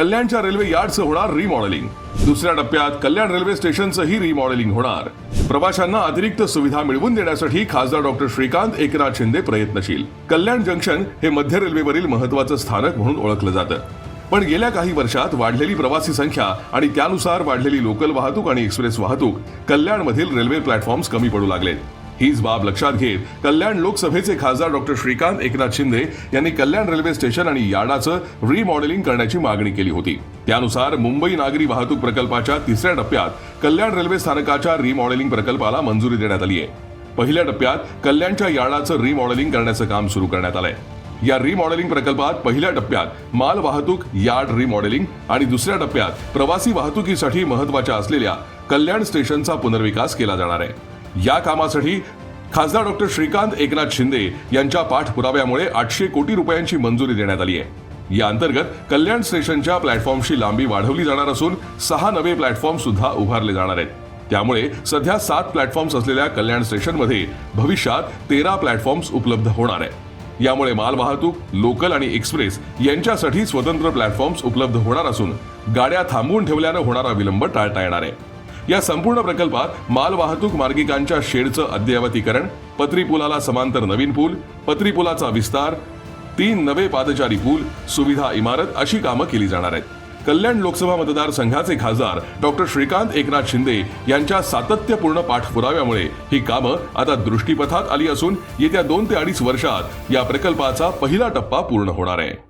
कल्याणच्या रेल्वे यार्डचं होणार रिमॉडेलिंग दुसऱ्या टप्प्यात कल्याण रेल्वे स्टेशनचंही रिमॉडेलिंग होणार. प्रवाशांना अतिरिक्त सुविधा मिळवून देण्यासाठी खासदार डॉक्टर श्रीकांत एकनाथ शिंदे प्रयत्नशील. कल्याण जंक्शन हे मध्य रेल्वेवरील महत्वाचं स्थानक म्हणून ओळखलं जातं. पण गेल्या काही वर्षात वाढलेली प्रवासी संख्या आणि त्यानुसार वाढलेली लोकल वाहतूक आणि एक्सप्रेस वाहतूक कल्याणमधील रेल्वे प्लॅटफॉर्म्स कमी पडू लागलेत. हीच बाब लक्षात घेत कल्याण लोकसभेचे खासदार डॉक्टर श्रीकांत एकनाथ शिंदे यांनी कल्याण रेल्वे स्टेशन आणि यार्डाचं रिमॉडेलिंग करण्याची मागणी केली होती. त्यानुसार मुंबई नागरी वाहतूक प्रकल्पाच्या तिसऱ्या टप्प्यात कल्याण रेल्वे स्थानकाच्या रिमॉडेलिंग प्रकल्पाला मंजुरी देण्यात आली आहे पहिल्या टप्प्यात कल्याणच्या यार्डाचं रिमॉडेलिंग करण्याचं काम सुरू करण्यात आलंय. या रिमॉडेलिंग प्रकल्पात पहिल्या टप्प्यात माल वाहतूक यार्ड रिमॉडेलिंग आणि दुसऱ्या टप्प्यात प्रवासी वाहतुकीसाठी महत्त्वाच्या असलेल्या कल्याण स्टेशनचा पुनर्विकास केला जाणार आहे. या कामासाठी खासदार डॉक्टर श्रीकांत एकनाथ शिंदे यांच्या पाठपुराव्यामुळे आठशे कोटी रुपयांची मंजुरी देण्यात आली आहे. या अंतर्गत कल्याण स्टेशनच्या प्लॅटफॉर्मची लांबी वाढवली जाणार असून सहा नवे प्लॅटफॉर्म सुद्धा उभारले जाणार आहेत. त्यामुळे सध्या सात प्लॅटफॉर्म्स असलेल्या कल्याण स्टेशनमध्ये भविष्यात तेरा प्लॅटफॉर्म्स उपलब्ध होणार आहे यामुळे माल वाहतूक लोकल आणि एक्सप्रेस यांच्यासाठी स्वतंत्र प्लॅटफॉर्म्स उपलब्ध होणार असून गाड्या थांबवून ठेवल्यानं होणारा विलंब टाळता येणार आहे. या संपूर्ण प्रकल्पात मालवाहतूक मार्गिकांच्या शेडचं अद्ययावतीकरण पत्री पुलाला समांतर नवीन पूल पत्री पुलाचा विस्तार तीन नवे पादचारी पूल सुविधा इमारत अशी कामं केली जाणार आहेत. कल्याण लोकसभा मतदारसंघाचे खासदार डॉक्टर श्रीकांत एकनाथ शिंदे यांच्या सातत्यपूर्ण पाठपुराव्यामुळे ही कामं आता दृष्टीपथात आली असून येत्या दोन ते अडीच वर्षात या प्रकल्पाचा पहिला टप्पा पूर्ण होणार आहे.